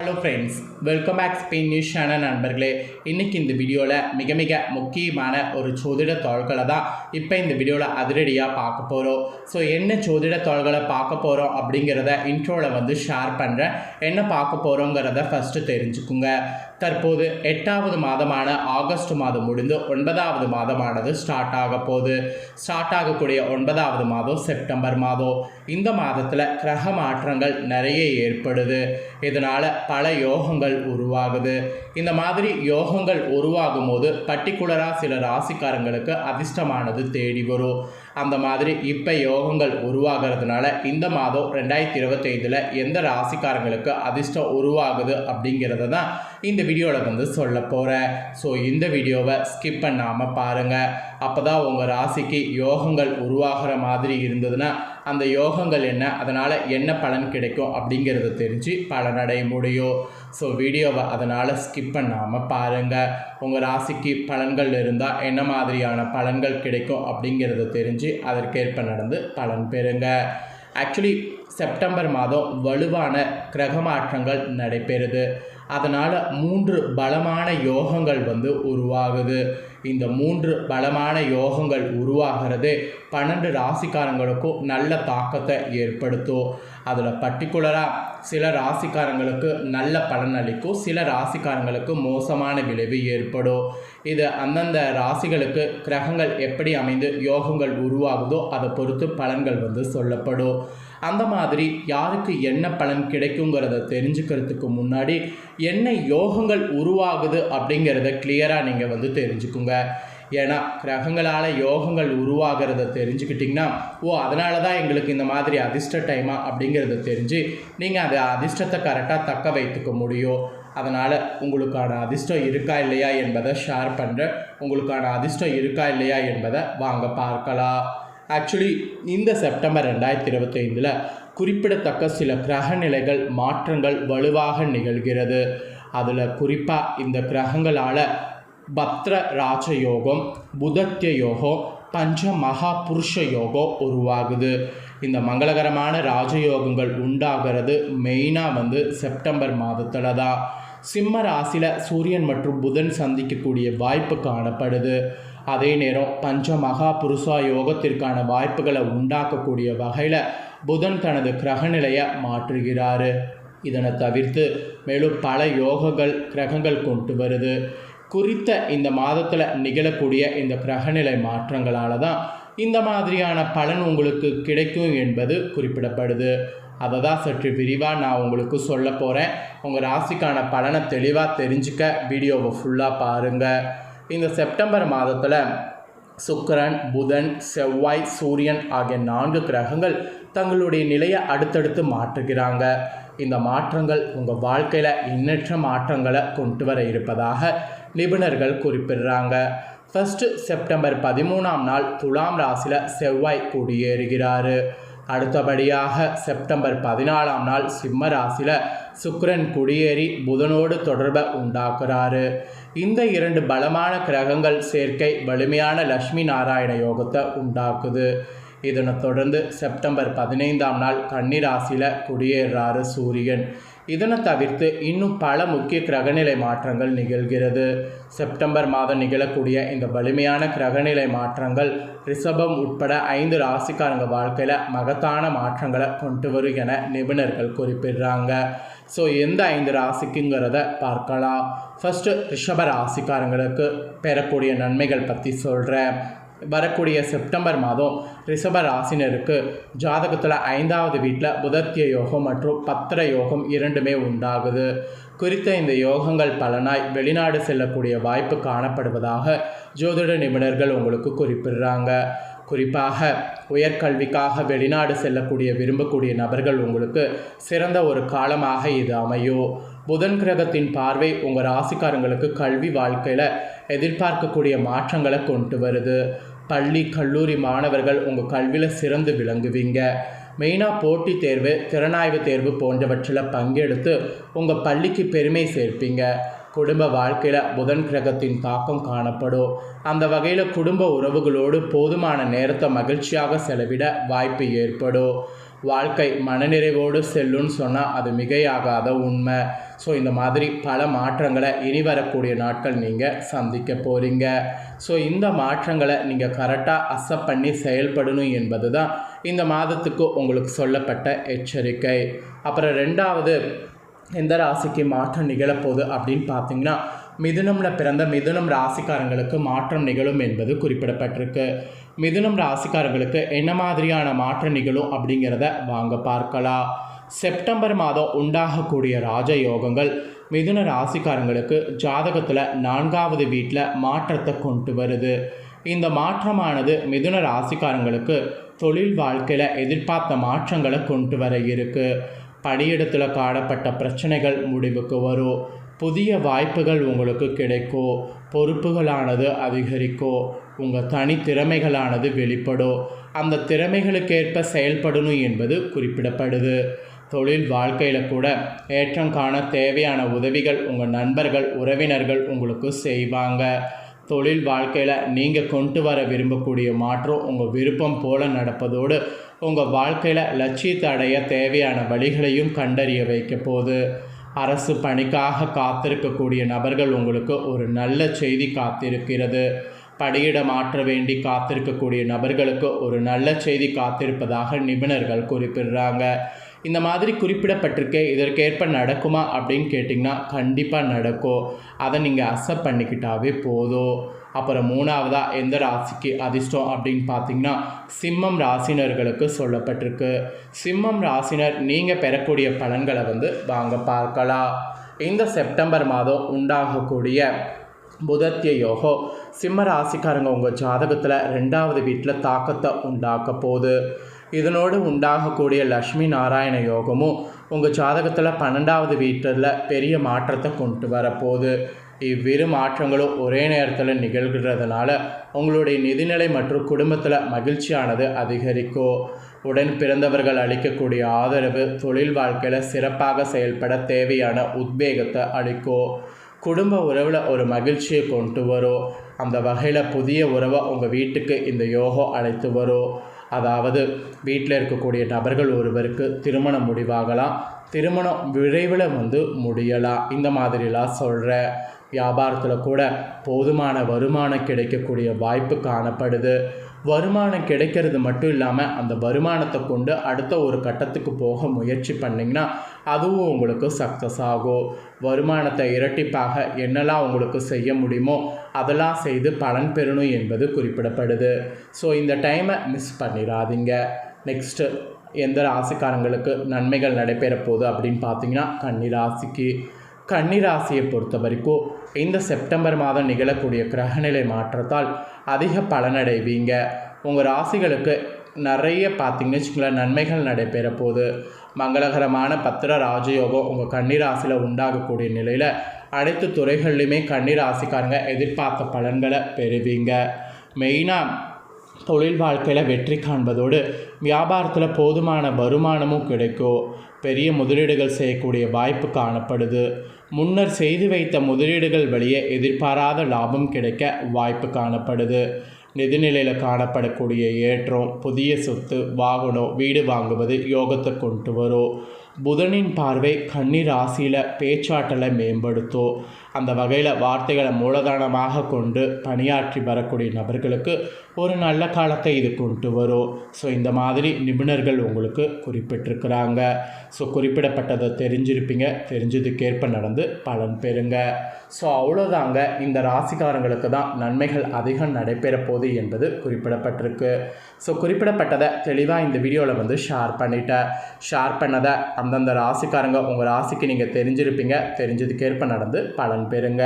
Hello friends welcome back Spain news channel நண்பர்களே. இன்றைக்கி இந்த வீடியோவில் மிக மிக முக்கியமான ஒரு சோதிட தாள்களை தான் இப்போ இந்த வீடியோவில் அதிரடியாக பார்க்க போகிறோம் ஸோ என்ன சோதிட தாள்களை பார்க்க போகிறோம் அப்படிங்கிறத இன்ட்ரோவில் வந்து ஷேர் பண்ணுறேன் என்ன பார்க்க போகிறோங்கிறத ஃபஸ்ட்டு தெரிஞ்சுக்குங்க. தற்போது எட்டாவது மாதமான ஆகஸ்ட் மாதம் முடிந்து ஒன்பதாவது மாதமானது ஸ்டார்ட் ஆக போகுது. ஸ்டார்ட் ஆகக்கூடிய ஒன்பதாவது மாதம் செப்டம்பர் மாதம். இந்த மாதத்தில் கிரக மாற்றங்கள் நிறைய ஏற்படுது. இதனால் பல யோகங்கள் உருவாகுது. இந்த மாதிரி யோகங்கள் உருவாகும் போது பர்டிகுலராக சில ராசிக்காரங்களுக்கு அதிர்ஷ்டமானது தேடி வரும். அந்த மாதிரி இப்போ யோகங்கள் உருவாகிறதுனால இந்த மாதம் ரெண்டாயிரத்தி இருபத்தைந்தில் எந்த ராசிக்காரங்களுக்கு அதிர்ஷ்டம் உருவாகுது அப்படிங்கிறத தான் இந்த வீடியோவில் வந்து சொல்ல போகிறேன் ஸோ இந்த வீடியோவை ஸ்கிப் பண்ணாமல் பாருங்கள் அப்போ தான் உங்கள் ராசிக்கு யோகங்கள் உருவாகிற மாதிரி இருந்ததுன்னா அந்த யோகங்கள் என்ன? அதனால் என்ன பலன் கிடைக்கும் அப்படிங்கிறத தெரிஞ்சு பலனடைய முடியும். ஸோ வீடியோவை அதனால் ஸ்கிப் பண்ணாமல் பாருங்கள் உங்கள் ராசிக்கு பலன்கள் இருந்தால் என்ன மாதிரியான பலன்கள் கிடைக்கும் அப்படிங்கிறத தெரிஞ்சு அதற்கேற்ப நடந்து பலன் பெறுங்க. ஆக்சுவலி செப்டம்பர் மாதம் வலுவான கிரக மாற்றங்கள் நடைபெறுது. அதனால் மூன்று பலமான யோகங்கள் வந்து உருவாகுது. இந்த மூன்று பலமான யோகங்கள் உருவாகிறது பன்னெண்டு ராசிக்காரங்களுக்கும் நல்ல தாக்கத்தை ஏற்படுத்தும். அதில் பர்டிகுலராக சில ராசிக்காரங்களுக்கு நல்ல பலன் அளிக்கும் சில ராசிக்காரங்களுக்கு மோசமான விளைவு ஏற்படும். இது அந்தந்த ராசிகளுக்கு கிரகங்கள் எப்படி அமைந்து யோகங்கள் உருவாகுதோ அதை பொறுத்து பலன்கள் வந்து சொல்லப்படும். அந்த மாதிரி யாருக்கு என்ன பலன் கிடைக்குங்கிறத தெரிஞ்சுக்கிறதுக்கு முன்னாடி என்ன யோகங்கள் உருவாகுது அப்படிங்கிறத கிளியராக நீங்கள் வந்து தெரிஞ்சுக்குங்க. ஏன்னா கிரகங்களால் யோகங்கள் உருவாகிறத தெரிஞ்சுக்கிட்டிங்கன்னா ஓ அதனால தான் எங்களுக்கு இந்த மாதிரி அதிர்ஷ்ட டைமா அப்படிங்கிறத தெரிஞ்சு நீங்கள் அந்த அதிர்ஷ்டத்தை கரெக்டாக தக்க வைத்துக்க முடியும். அதனால் உங்களுக்கான அதிர்ஷ்டம் இருக்கா இல்லையா என்பதை ஷேர் பண்ணுறேன் உங்களுக்கான அதிர்ஷ்டம் இருக்கா இல்லையா என்பதை வாங்க பார்க்கலாம். ஆக்சுவலி இந்த செப்டம்பர் ரெண்டாயிரத்தி இருபத்தைந்தில் குறிப்பிடத்தக்க சில கிரக நிலைகள் மாற்றங்கள் வலுவாக நிகழ்கிறது. அதில் குறிப்பாக இந்த கிரகங்களால் பத்ர ராஜ யோகம் யோகம் பஞ்ச மகா புருஷ யோகம் உருவாகுது. இந்த மங்களகரமான ராஜயோகங்கள் உண்டாகிறது மெயினாக வந்து செப்டம்பர் மாதத்தில் தான். சிம்ம ராசியில் சூரியன் மற்றும் புதன் சந்திக்கக்கூடிய வாய்ப்பு காணப்படுது. அதே நேரம் பஞ்ச மகா புருஷா யோகத்திற்கான வாய்ப்புகளை உண்டாக்கக்கூடிய வகையில் புதன் தனது கிரகநிலையை மாற்றுகிறாரு. இதனை தவிர்த்து மேலும் பல யோகங்கள் கிரகங்கள் கொண்டு வருது. குறித்த இந்த மாதத்தில் நிகழக்கூடிய இந்த கிரகநிலை மாற்றங்களால் தான் இந்த மாதிரியான பலன் உங்களுக்கு கிடைக்கும் என்பது குறிப்பிடப்படுது. அதை தான் சற்று விரிவாக நான் உங்களுக்கு சொல்ல போகிறேன் உங்கள் ராசிக்கான பலனை தெளிவாக தெரிஞ்சுக்க வீடியோவை ஃபுல்லாக பாருங்கள் இந்த செப்டம்பர் மாதத்தில் சுக்கரன் புதன் செவ்வாய் சூரியன் ஆகிய நான்கு கிரகங்கள் தங்களுடைய நிலையை அடுத்தடுத்து மாற்றுகிறாங்க. இந்த மாற்றங்கள் உங்கள் வாழ்க்கையில் எண்ணற்ற மாற்றங்களை கொண்டு வர இருப்பதாக நிபுணர்கள் குறிப்பிடுறாங்க. ஃபஸ்ட்டு செப்டம்பர் பதிமூணாம் நாள் துலாம் ராசியில் செவ்வாய் குடியேறுகிறாரு. அடுத்தபடியாக செப்டம்பர் பதினாலாம் நாள் சிம்ம ராசியில் சுக்கரன் குடியேறி புதனோடு தொடர்பை உண்டாக்குறாரு. இந்த இரண்டு பலமான கிரகங்கள் சேர்க்கை வலிமையான லக்ஷ்மி நாராயண யோகத்தை உண்டாக்குது. இதனை தொடர்ந்து செப்டம்பர் பதினைந்தாம் நாள் கன்னிராசியில் குடியேறாரு சூரியன். இதனை தவிர்த்து இன்னும் பல முக்கிய கிரகநிலை மாற்றங்கள் நிகழ்கிறது. செப்டம்பர் மாதம் நிகழக்கூடிய இந்த வலிமையான கிரகநிலை மாற்றங்கள் ரிஷபம் உட்பட ஐந்து ராசிக்காரங்க வாழ்க்கையில் மகத்தான மாற்றங்களை கொண்டு வரும் என நிபுணர்கள் குறிப்பிடுறாங்க. ஸோ எந்த ஐந்து ராசிக்குங்கிறத பார்க்கலாம். ஃபஸ்ட்டு ரிஷப ராசிக்காரங்களுக்கு பெறக்கூடிய நன்மைகள் பற்றி சொல்கிறேன் வரக்கூடிய செப்டம்பர் மாதம் ரிஷப ராசினருக்கு ஜாதகத்தில் ஐந்தாவது வீட்டில் புதத்திய யோகம் மற்றும் பத்திர யோகம் இரண்டுமே உண்டாகுது. குறித்த இந்த யோகங்கள் பலனாய் வெளிநாடு செல்லக்கூடிய வாய்ப்பு காணப்படுவதாக ஜோதிட நிபுணர்கள் உங்களுக்கு குறிப்பிடுறாங்க. குறிப்பாக உயர்கல்விக்காக வெளிநாடு செல்லக்கூடிய விரும்பக்கூடிய நபர்கள் உங்களுக்கு சிறந்த ஒரு காலமாக இது அமையும். புதன் கிரகத்தின் பார்வை உங்கள் ராசிக்காரங்களுக்கு கல்வி வாழ்க்கையில் எதிர்பார்க்கக்கூடிய மாற்றங்களை கொண்டு வருது. பள்ளி கல்லூரி மாணவர்கள் உங்கள் கல்வியில் சிறந்து விளங்குவீங்க. மெயினாக போட்டித் தேர்வு திறனாய்வு தேர்வு போன்றவற்றில் பங்கெடுத்து உங்கள் பள்ளிக்கு பெருமை சேர்ப்பீங்க. குடும்ப வாழ்க்கையில் புதன் கிரகத்தின் தாக்கம் காணப்படும். அந்த வகையில் குடும்ப உறவுகளோடு போதுமான நேரத்தை மகிழ்ச்சியாக செலவிட வாய்ப்பு ஏற்படும். வாழ்க்கை மனநிறைவோடு செல்லுன்னு சொன்னால் அது மிகையாகாத உண்மை. ஸோ இந்த மாதிரி பல மாற்றங்களை இனி வரக்கூடிய நாட்கள் நீங்கள் சந்திக்க போகிறீங்க ஸோ இந்த மாற்றங்களை நீங்கள் கரெக்டாக அசப் பண்ணி செயல்படணும் என்பது தான் இந்த மாதத்துக்கு உங்களுக்கு சொல்லப்பட்ட எச்சரிக்கை. அப்புறம் ரெண்டாவது எந்த ராசிக்கு மாற்றம் நிகழப்போகுது அப்படின்னு பார்த்தீங்கன்னா மிதுனம்ல பிறந்த மிதுனம் ராசிக்காரங்களுக்கு மாற்றம் நிகழும் என்பது குறிப்பிடப்பட்டிருக்கு. மிதுனம் ராசிக்காரங்களுக்கு என்ன மாதிரியான மாற்றம் நிகழும் அப்படிங்கிறத வாங்க பார்க்கலாம். செப்டம்பர் மாதம் உண்டாகக்கூடிய ராஜ யோகங்கள் மிதுன ராசிக்காரங்களுக்கு ஜாதகத்தில் நான்காவது வீட்டில் மாற்றத்தை கொண்டு வருது. இந்த மாற்றமானது மிதுன ராசிக்காரங்களுக்கு தொழில் வாழ்க்கையில் எதிர்பார்த்த மாற்றங்களை கொண்டு வர இருக்குது பணியிடத்தில் காணப்பட்ட பிரச்சனைகள் முடிவுக்கு வரும். புதிய வாய்ப்புகள் உங்களுக்கு கிடைக்கோ பொறுப்புகளானது அதிகரிக்கோ உங்கள் தனித்திறமைகளானது வெளிப்படோ அந்த திறமைகளுக்கேற்ப செயல்படணும் என்பது குறிப்பிடப்படுது. தொழில் வாழ்க்கையில் கூட ஏற்றம் காண தேவையான உதவிகள் உங்கள் நண்பர்கள் உறவினர்கள் உங்களுக்கு செய்வாங்க. தொழில் வாழ்க்கையில் நீங்கள் கொண்டு வர விரும்பக்கூடிய மாற்றம் உங்கள் விருப்பம் போல நடப்பதோடு உங்கள் வாழ்க்கையில் லட்சியத்தை அடைய தேவையான வழிகளையும் கண்டறிய வைக்க போகுது. அரசு பணிக்காக காத்திருக்கக்கூடிய நபர்கள் உங்களுக்கு ஒரு நல்ல செய்தி காத்திருக்கிறது. படியிட மாற்ற வேண்டி காத்திருக்கக்கூடிய நபர்களுக்கு ஒரு நல்ல செய்தி காத்திருப்பதாக நிபுணர்கள் குறிப்பிடுறாங்க. இந்த மாதிரி குறிப்பிடப்பட்டிருக்கே இதற்கேற்ப நடக்குமா அப்படின்னு கேட்டிங்கன்னா கண்டிப்பாக நடக்கும் அதை நீங்கள் அக்செப்ட் பண்ணிக்கிட்டாவே போதும் அப்புறம் மூணாவதாக எந்த ராசிக்கு அதிர்ஷ்டம் அப்படின்னு பார்த்தீங்கன்னா சிம்மம் ராசினர்களுக்கு சொல்லப்பட்டிருக்கு. சிம்மம் ராசினர் நீங்கள் பெறக்கூடிய பலன்களை வந்து வாங்க பார்க்கலாம். இந்த செப்டம்பர் மாதம் உண்டாகக்கூடிய புதத்திய யோகோ சிம்ம ராசிக்காரங்க உங்கள் ஜாதகத்தில் ரெண்டாவது வீட்டில் தாக்கத்தை உண்டாக்க போகுது. இதனோடு உண்டாகக்கூடிய லக்ஷ்மி நாராயண யோகமும் உங்கள் ஜாதகத்தில் பன்னெண்டாவது வீட்டில் பெரிய மாற்றத்தை கொண்டு வரப்போகுது. இவ்விரு மாற்றங்களும் ஒரே நேரத்தில் நிகழ்கிறதுனால உங்களுடைய நிதிநிலை மற்றும் குடும்பத்தில் மகிழ்ச்சியானது அதிகரிக்கும் உடன் பிறந்தவர்கள் அளிக்கக்கூடிய ஆதரவு தொழில் வாழ்க்கையில் சிறப்பாக செயல்பட தேவையான உத்வேகத்தை அளிக்கும் குடும்ப உறவில் ஒரு மகிழ்ச்சியை கொண்டு வரும் அந்த வகையில் புதிய உறவை உங்கள் வீட்டுக்கு இந்த யோகம் அழைத்து வரும் அதாவது வீட்டில் இருக்கக்கூடிய நபர்கள் ஒருவருக்கு திருமணம் முடிவாகலாம். திருமணம் விரைவில் வந்து முடியலாம் இந்த மாதிரிலாம் சொல்கிற வியாபாரத்தில் கூட போதுமான வருமானம் கிடைக்கக்கூடிய வாய்ப்பு காணப்படுது. வருமானம் கிடைக்கிறது மட்டும் இல்லாமல் அந்த வருமானத்தை கொண்டு அடுத்த ஒரு கட்டத்துக்கு போக முயற்சி பண்ணிங்கன்னா அதுவும் உங்களுக்கு சக்ஸஸ் ஆகும். வருமானத்தை இரட்டிப்பாக என்னெல்லாம் உங்களுக்கு செய்ய முடியுமோ அதெல்லாம் செய்து பலன் பெறணும் என்பது குறிப்பிடப்படுது. ஸோ இந்த டைமை மிஸ் பண்ணிடாதீங்க நெக்ஸ்ட்டு எந்த ராசிக்காரங்களுக்கு நன்மைகள் நடைபெற போகுது அப்படின்னு பார்த்தீங்கன்னா கன்னி ராசிக்கு கன்னிராசியை பொறுத்த வரைக்கும் இந்த செப்டம்பர் மாதம் நிகழக்கூடிய கிரகநிலை மாற்றத்தால் அதிக பலனடைவீங்க. உங்கள் ராசிகளுக்கு நிறைய பார்த்தீங்கன்னு வச்சுங்களேன் நன்மைகள் நடைபெற போது மங்களகரமான பத்திர ராஜயோகம் உங்கள் கன்னிராசியில் உண்டாகக்கூடிய நிலையில் அனைத்து துறைகள்லையுமே கன்னிராசிக்காரங்க எதிர்பார்த்த பலன்களை பெறுவீங்க. மெயினாக தொழில் வாழ்க்கையில் வெற்றி காண்பதோடு வியாபாரத்தில் போதுமான வருமானமும் கிடைக்கும் பெரிய முதலீடுகள் செய்யக்கூடிய வாய்ப்பு காணப்படுது. முன்னர் செய்து வைத்த முதலீடுகள் வழியே எதிர்பாராத லாபம் கிடைக்க வாய்ப்பு காணப்படுது. நிதிநிலையில் காணப்படக்கூடிய ஏற்றம் புதிய சொத்து வாகனம் வீடு வாங்குவது யோகத்தை கொண்டு வரும். புதனின் பார்வை கன்னி ராசியில் பேச்சாற்றலை மேம்படுத்தும். அந்த வகையில் வார்த்தைகளை மூலதனமாக கொண்டு பணியாற்றி வரக்கூடிய நபர்களுக்கு ஒரு நல்ல காலத்தை இது கொண்டு வரும். ஸோ இந்த மாதிரி நிபுணர்கள் உங்களுக்கு குறிப்பிட்டிருக்கிறாங்க. ஸோ குறிப்பிடப்பட்டதை தெரிஞ்சிருப்பீங்க. தெரிஞ்சதுக்கேற்ப நடந்து பலன் பெறுங்க. ஸோ அவ்வளோதாங்க இந்த ராசிக்காரங்களுக்கு தான் நன்மைகள் அதிகம் நடைபெற போகுது என்பது குறிப்பிடப்பட்டிருக்கு. ஸோ குறிப்பிடப்பட்டதை தெளிவாக இந்த வீடியோவில் வந்து ஷேர் பண்ணிட்டேன். ஷேர் பண்ணதை அந்தந்த ராசிக்காரங்க உங்கள் ராசிக்கு நீங்கள் தெரிஞ்சிருப்பீங்க. தெரிஞ்சதுக்கேற்ப நடந்து பலன் பெறுங்க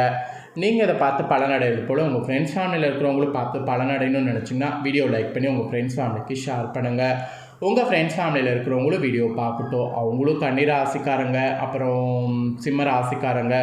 நீங்கள் இதை பார்த்து பலனடைவது போல் உங்கள் ஃப்ரெண்ட்ஸ் ஃபேமிலியில் இருக்கிறவங்களும் பார்த்து பலனடையணும்னு நினச்சிங்கன்னா வீடியோ லைக் பண்ணி உங்கள் ஃப்ரெண்ட்ஸ் ஃபேமிலிக்கு ஷேர் பண்ணுங்கள் உங்கள் ஃப்ரெண்ட்ஸ் ஃபேமிலியில் இருக்கிறவங்களும் வீடியோ பார்க்கட்டும். அவங்களும் தண்ணீர் ஆசிக்காரங்க அப்புறம் சிம்மர் ஆசிக்காரங்க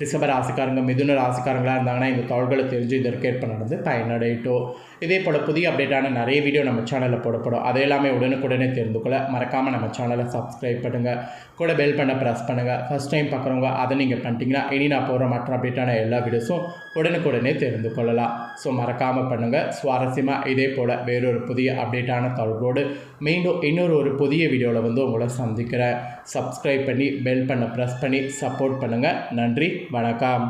ரிஷப ராசிக்காரங்க மிதுன ராசிக்காரங்களாக இருந்தாங்கன்னா இந்த தகவல்களை தெரிஞ்சு இதற்கேற்ப நடந்து பயனடையட்டும். இதே போல் புதிய அப்டேட்டான நிறைய வீடியோ நம்ம சேனலில் போடப்படும். அதை எல்லாமே உடனுக்குடனே தெரிந்து கொள்ள மறக்காமல் நம்ம சேனலை சப்ஸ்கிரைப் பண்ணுங்கள் கூட பெல் பண்ண ப்ரெஸ் பண்ணுங்கள் ஃபஸ்ட் டைம் பார்க்குறவங்க அதை நீங்கள் பண்ணிட்டீங்கன்னா இனி நான் போகிற மற்ற அப்டேட்டான எல்லா வீடியோஸும் உடனுக்குடனே தெரிந்து கொள்ளலாம். ஸோ மறக்காமல் பண்ணுங்கள் சுவாரஸ்யமாக இதே போல் வேறொரு புதிய அப்டேட்டான தகவலோடு மீண்டும் இன்னொரு ஒரு புதிய வீடியோவில் வந்து உங்களை சந்திக்கிறேன். சப்ஸ்கிரைப் பண்ணி பெல் பண்ண ப்ரெஸ் பண்ணி சப்போர்ட் பண்ணுங்கள் நன்றி வணக்கம்.